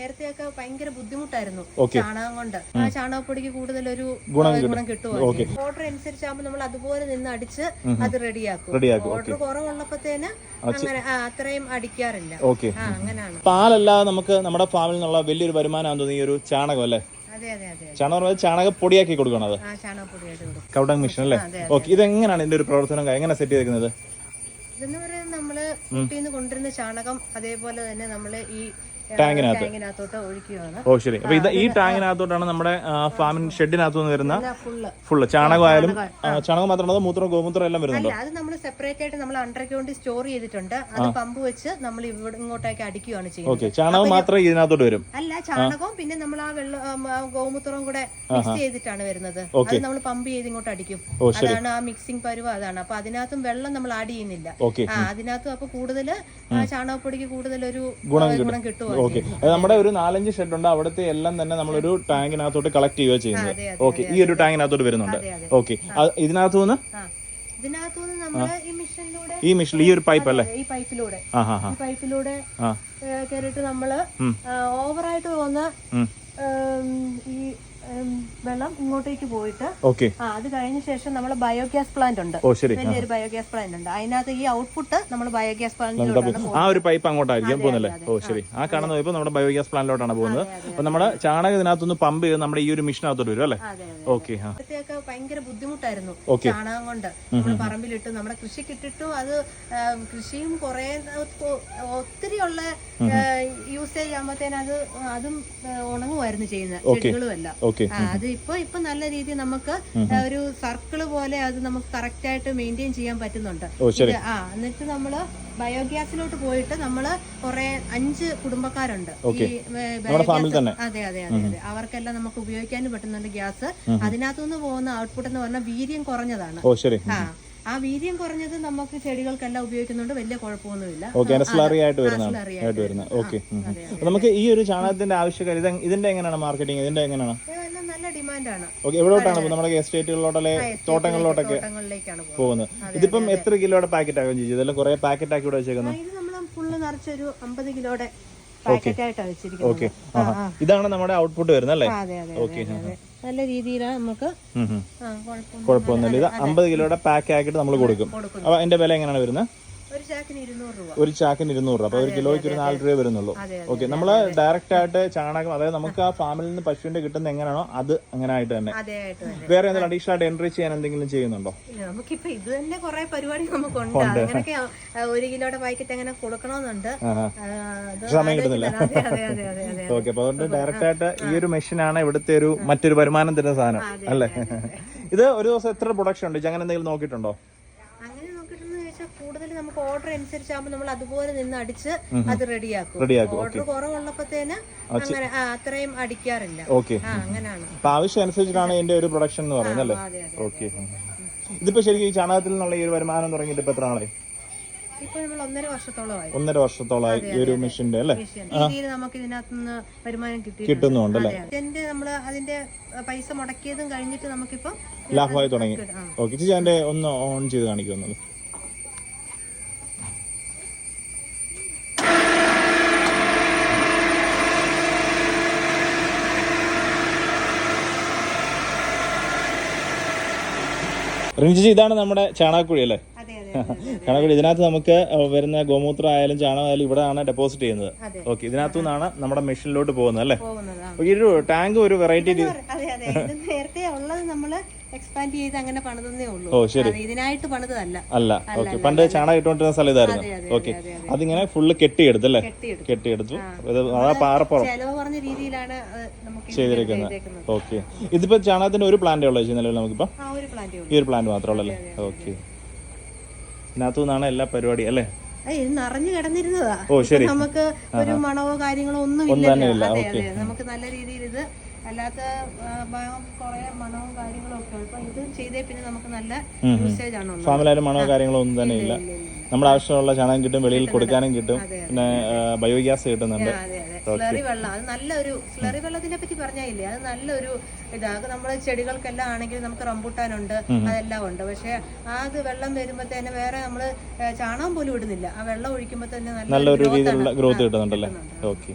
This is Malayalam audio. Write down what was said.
നേരത്തെയൊക്കെ ഭയങ്കര ബുദ്ധിമുട്ടായിരുന്നു Okay. ചാണകം കൊണ്ട്. ആ ചാണകപ്പൊടിക്ക് ഗുണം ആ, കിട്ടും. ഗുണം കിട്ടുമായിരുന്നു ഓർഡർ അനുസരിച്ചാകുമ്പോൾ നമ്മൾ അതുപോലെ നിന്ന് അടിച്ച് അത് റെഡിയാക്കും. റെഡിയാക്കും. ഓർഡർ കുറവുള്ളപ്പോഴത്തേന് അങ്ങനെ അത്രയും അടിക്കാറില്ല. അങ്ങനെയാണ് പാലല്ലാതെ നമുക്ക് നമ്മുടെ ഫാമിൽ നിന്നുള്ള വലിയൊരു വരുമാനം തോന്നി ഈ ഒരു ചാണകം അല്ലേ? ചാണകം എന്ന് പറഞ്ഞാൽ ചാണകം പൊടിയാക്കി കൊടുക്കണം അത്. ആ ചാണകപ്പൊടിയായിട്ട് കൊടുക്കും. കൗഡങ് മെഷീൻ അല്ലേ? ഓക്കെ ഇത് എങ്ങനെയാണ് ഇതിന്റെ ഒരു പ്രവർത്തനം? എങ്ങനെ സെറ്റ് ചെയ്തിരിക്കുന്നത് ഇതെന്ന് പറയുന്നത് നമ്മൾ കുട്ടിന്ന് കൊണ്ടുവരുന്ന ചാണകം അതേപോലെ തന്നെ നമ്മൾ ഈ ടാങ്കിനകത്ത്. ഓ ശരി. അപ്പൊ ഇത് ഈ ടാങ്കിനകത്തോട്ടാണ് നമ്മുടെ ഫാമിൻ ഷെഡിനകത്ത് നിന്ന് വരുന്ന ഫുള്ള് ചാണകമായാലും ചാണകം മാത്രമല്ല മൂത്രം ഗോമൂത്രം എല്ലാം വരുന്നുണ്ട്? അത് നമ്മൾ സെപ്പറേറ്റ് ആയിട്ട് നമ്മൾ അണ്ടർഗ്രൗണ്ട് സ്റ്റോർ ചെയ്തിട്ടുണ്ട്. അത് പമ്പ് വെച്ച് നമ്മൾ ഇവിടെ ഇങ്ങോട്ടേക്ക് അടിക്കുകയാണ് ചെയ്യുന്നത്. ഓക്കെ ചാണകം മാത്രമേ ഇതിനകത്തോട്ട് വരും. അല്ല ചാണകവും പിന്നെ നമ്മൾ ആ വെള്ളം ഗോമൂത്രവും കൂടെ മിക്സ് ചെയ്തിട്ടാണ് വരുന്നത്. അത് നമ്മൾ പമ്പ് ചെയ്ത് ഇങ്ങോട്ട് അടിക്കും. അതാണ് ആ മിക്സിംഗ് പരുവം അതാണ്. അപ്പൊ അതിനകത്തും വെള്ളം നമ്മൾ ആഡ് ചെയ്യുന്നില്ല. അതിനകത്തും അപ്പൊ കൂടുതൽ ചാണകപ്പൊടിക്ക് കൂടുതൽ ഒരു ഗുണം കിട്ടുമോ ഓക്കെ അത് നമ്മുടെ ഒരു നാലഞ്ച് ഷെഡ് ഉണ്ട്. അവിടുത്തെ എല്ലാം തന്നെ നമ്മളൊരു ടാങ്കിനകത്തോട്ട് കളക്ട് ചെയ്യുക ചെയ്യുന്നത്. ഓക്കെ ഈ ഒരു ടാങ്കിനകത്തോട്ട് വരുന്നുണ്ട്. ഓക്കെ ഇതിനകത്തു നിന്ന് ഇതിനകത്തുനിന്ന്? ഈ മിഷൻ ഈ ഒരു പൈപ്പ് അല്ലേ? ഈ പൈപ്പിലൂടെ ഈ പൈപ്പിലൂടെ ആ. കയറിയിട്ട് നമ്മൾ. ഓവറായിട്ട് പോകുന്ന ഈ വെള്ളം ഇങ്ങോട്ടേക്ക് പോയിട്ട് ഓക്കെ. ആ അത് കഴിഞ്ഞ ശേഷം നമ്മൾ ബയോഗ്യാസ് പ്ലാന്റ് ഉണ്ട്. വലിയൊരു ബയോഗ്യാസ് പ്ലാന്റ് ഉണ്ട്. അതിനകത്ത് ഈ ഔട്ട്പുട്ട് നമ്മൾ ബയോഗ്യാസ് പ്ലാന്റിലോട്ടാണ് ആ ഒരു പൈപ്പ് അങ്ങോട്ടായിരിക്കും പോകുന്നല്ലേ ഓ ശരി. ആ കാണുന്ന പൈപ്പ് നമ്മുടെ ബയോഗ്യാസ് പ്ലാന്റിലോട്ടാണ് പോകുന്നത്. അപ്പൊ നമ്മുടെ ചാണകം ഇതിനകത്തുനിന്ന് പമ്പ് ചെയ്ത് നമ്മുടെ ഈ ഒരു മിഷനകത്തോട്ട് വരും അല്ലേ? ഓക്കെ ഭയങ്കര ബുദ്ധിമുട്ടായിരുന്നു ചാണകം കൊണ്ട്. നമ്മൾ പറമ്പിലിട്ട് നമ്മുടെ കൃഷിക്ക് കിട്ടിട്ടും അത് കൃഷിയും കുറെ ഒത്തിരി ഉള്ള യൂസേജ് ആകുമ്പോഴത്തേന് അത് അതും ഉണങ്ങുമായിരുന്നു ചെയ്യുന്നത് ചെടികളും എല്ലാം അത് ഇപ്പൊ ഇപ്പൊ നല്ല രീതിയിൽ നമുക്ക് ഒരു സർക്കിൾ പോലെ അത് നമുക്ക് കറക്റ്റ് ആയിട്ട് മെയിന്റെയിൻ ചെയ്യാൻ പറ്റുന്നുണ്ട്. ആ എന്നിട്ട് നമ്മൾ ബയോഗ്യാസിലോട്ട് പോയിട്ട് നമ്മൾ കുറെ അഞ്ച് കുടുംബക്കാരുണ്ട്. ഈ ബയോഗ്യാസ് അതെ അതെ അതെ അതെ. അവർക്കെല്ലാം നമുക്ക് ഉപയോഗിക്കാനും പറ്റുന്നുണ്ട് ഗ്യാസ്. അതിനകത്തുനിന്ന് പോകുന്ന ഔട്ട്പുട്ട് എന്ന് പറഞ്ഞാൽ വീര്യം കുറഞ്ഞതാണ്. ആ ആ വീര്യം കുറഞ്ഞത് നമുക്ക് ചെടികൾക്കെല്ലാം ഉപയോഗിക്കുന്നുണ്ട്. വലിയ കുഴപ്പമൊന്നുമില്ല. സ്ലറി ആയിട്ട് വരുന്നതാണ്. നമുക്ക് ഈ ഒരു ചാണകത്തിന്റെ ആവശ്യകത ഇത് ഇതിന്റെ എങ്ങനെയാണ് മാർക്കറ്റിംഗ് ഇതിന്റെ എങ്ങനെയാണ്? ഓക്കെ എവിടോട്ടാണ് നമ്മുടെ എസ്റ്റേറ്റുകളിലോട്ടല്ലേ തോട്ടങ്ങളിലോട്ടൊക്കെ പോകുന്നത്. ഇതിപ്പം എത്ര കിലോയുടെ പാക്കറ്റ് ആകും ചേച്ചി ഇതെല്ലാം കുറെ പാക്കറ്റ് ആക്കി ഇവിടെ വെച്ചേക്കുന്നത് ഇത് നമ്മൾ ഫുള്ള് നിറച്ചൊരു അമ്പത് കിലോയുടെ ഓക്കെ ഇതാണ് നമ്മുടെ ഔട്ട്പുട്ട് വരുന്നത് അല്ലേ? ഓക്കെ നല്ല രീതിയിലാണ് നമുക്ക് കുഴപ്പമൊന്നുമില്ല. ഇത് അമ്പത് കിലോയുടെ പാക്ക് ആക്കിയിട്ട് നമ്മൾ കൊടുക്കും. അപ്പൊ അതിന്റെ വില എങ്ങനെയാണ് വരുന്നത്? ഒരു ചാക്കിന് ഇരുന്നൂറ് രൂപ. അപ്പൊ ഒരു കിലോയ്ക്ക് ഒരു നാല് രൂപ വരുന്നുള്ളൂ. ഓക്കെ നമ്മൾ ഡയറക്റ്റ് ആയിട്ട് ചാണകം അതായത് നമുക്ക് ആ ഫാമിൽ നിന്ന് പശുവിന്റെ കിട്ടുന്ന എങ്ങനെയാണോ അത് അങ്ങനെ ആയിട്ട് തന്നെ. വേറെ എന്തെങ്കിലും അഡീഷണൽ ആയിട്ട് എൻട്രി ചെയ്യാൻ എന്തെങ്കിലും ചെയ്യുന്നുണ്ടോ? നമുക്കിപ്പോ ഇത് തന്നെ കുറെ പരിപാടി നമുക്കുണ്ട്. അങ്ങനെയൊക്കെ ഒരു കിലോയുടെ പാക്കറ്റ് അങ്ങനെ കൊടുക്കണമെന്നുണ്ട്. സമയം കിട്ടുന്നില്ല. ഓക്കെ അപ്പൊ അതുകൊണ്ട് ഡയറക്റ്റ് ആയിട്ട് ഈ ഒരു മെഷീനാണ് ഇവിടുത്തെ ഒരു മറ്റൊരു വരുമാനം തരുന്ന സാധനം അല്ലേ? ഇത് ഒരു ദിവസം എത്ര പ്രൊഡക്ഷൻ ഉണ്ട്? അങ്ങനെ എന്തെങ്കിലും നോക്കിയിട്ടുണ്ടോ? ചോദിച്ചാൽ കൂടുതൽ നമുക്ക് ഓർഡർ അനുസരിച്ചാകുമ്പോൾ നമ്മൾ അതുപോലെ നിന്ന് അടിച്ച് അത് റെഡിയാക്കും റെഡിയാക്കും ഓർഡർ കുറവുള്ളപ്പോഴത്തേന് അങ്ങനെ അത്രയും അടിക്കാറില്ല. ഓക്കെ അങ്ങനെയാണ് ആവശ്യം അനുസരിച്ചിട്ടാണ് ഇതിന്റെ ഒരു പ്രൊഡക്ഷൻ എന്ന് പറയുന്നത് അല്ലേ? ഓക്കെ ഇതിപ്പോ ശരിക്കും ഈ ചാണകത്തിൽ നിന്നുള്ള ഈ ഒരു വരുമാനം തുടങ്ങിയിട്ട് ഇപ്പൊ എത്ര ഒന്നര വർഷത്തോളമായി. ഈ ഒരു മെഷീന്റെ അല്ലേ? നമുക്ക് ഇതിനകത്തുനിന്ന് വരുമാനം കിട്ടി കിട്ടുന്നുണ്ട് അല്ലേ? നമ്മൾ അതിന്റെ പൈസ മുടക്കിയതും കഴിഞ്ഞിട്ട് നമുക്കിപ്പോ ലാഭമായി തുടങ്ങി. ഓക്കെ ചേച്ചി അതിന്റെ ഒന്ന് ഓൺ ചെയ്ത് കാണിക്കുമെന്നത് റിഞ്ചി ഇതാണ് നമ്മുടെ ചാണകക്കുഴി അല്ലേ? ചാണകക്കുഴി. ഇതിനകത്ത് നമുക്ക് വരുന്ന ഗോമൂത്രം ആയാലും ചാണകം ആയാലും ഇവിടെയാണ് ഡെപ്പോസിറ്റ് ചെയ്യുന്നത്. ഓക്കെ ഇതിനകത്തു നിന്നാണ് നമ്മുടെ മെഷീനിലോട്ട് പോകുന്നത് അല്ലേ? ഈ ഒരു ടാങ്ക് ഒരു വെറൈറ്റി നേരത്തെ ഉള്ളത് നമ്മൾ എക്സ്പാൻഡ് ചെയ്ത് അങ്ങനെ പണിതന്നേ ഉള്ളൂ. ഓ ശരി. അത് ഇതിനായിട്ട് പണിതല്ല അല്ല. ഓക്കെ. പണ്ട് ചാണകം ഇട്ടുകൊണ്ടിരുന്ന സ്ഥലം ഇതായിരുന്നു ഓക്കെ. അതെ, അതെ. അതിങ്ങനെ ഫുള്ള് കെട്ടിയെടുത്തു. അല്ലേ കെട്ടിയെടുത്തു അതാ പാറപ്പുറം. ചെലവ് പറഞ്ഞ രീതിയിലാണ് നമുക്ക് ചെയ്തിരിക്കുന്നത്. ഓക്കെ. ഇതിപ്പോ ചാണകത്തിന്റെ ഒരു പ്ലാന്റേ ഉള്ളൂ നിലവിൽ നമുക്കിപ്പോ? ഉള്ളൂ. ഈ ഒരു പ്ലാന്റ് മാത്രമേ ഉള്ളല്ലേ? ഓക്കെ. ഇതിനകത്തു നിന്നാണ് എല്ലാ പരിപാടി അല്ലേ? നിറഞ്ഞു കിടന്നിരുന്നതാ. ഓ ശരി. നമുക്ക് ഒരു മണവോ കാര്യങ്ങളോ ഒന്നും ഇല്ല, നമുക്ക് നല്ല രീതിയിൽ ഇത് അല്ലാത്ത ഭാഗം കുറെ മണവും കാര്യങ്ങളും ഒക്കെ. അപ്പൊ ഇത് ചെയ്തേ പിന്നെ നമുക്ക് നല്ല യൂസേജ് ആണ് ഫാമിലായാലും മണവും കാര്യങ്ങളും ഒന്നും തന്നെ ഇല്ല. നമ്മുടെ ആവശ്യമുള്ള ചാണകം കിട്ടും വെളിയിൽ കൊടുക്കാനും കിട്ടും. പിന്നെ ബയോഗ്യാസ് കിട്ടുന്നുണ്ട്. സ്ലറി വെള്ളം അത് നല്ലൊരു സ്ലറി വെള്ളത്തിനെ പറ്റി പറഞ്ഞില്ലേ അത് നല്ലൊരു ഇതാ നമ്മുടെ ചെടികൾക്കെല്ലാം ആണെങ്കിൽ നമുക്ക് റംബൂട്ടാനുണ്ട് അതെല്ലാം ഉണ്ട്. പക്ഷെ ആ അത് വെള്ളം തന്നെ വേറെ നമ്മൾ ചാണകം പോലും ഇടുന്നില്ല. ആ വെള്ളം ഒഴിക്കുമ്പോൾ തന്നെ നല്ലൊരു രീതിയിലുള്ള ഗ്രോത്ത് കിട്ടുന്നുണ്ടല്ലേ? കിട്ടുന്നുണ്ട്. ഓക്കെ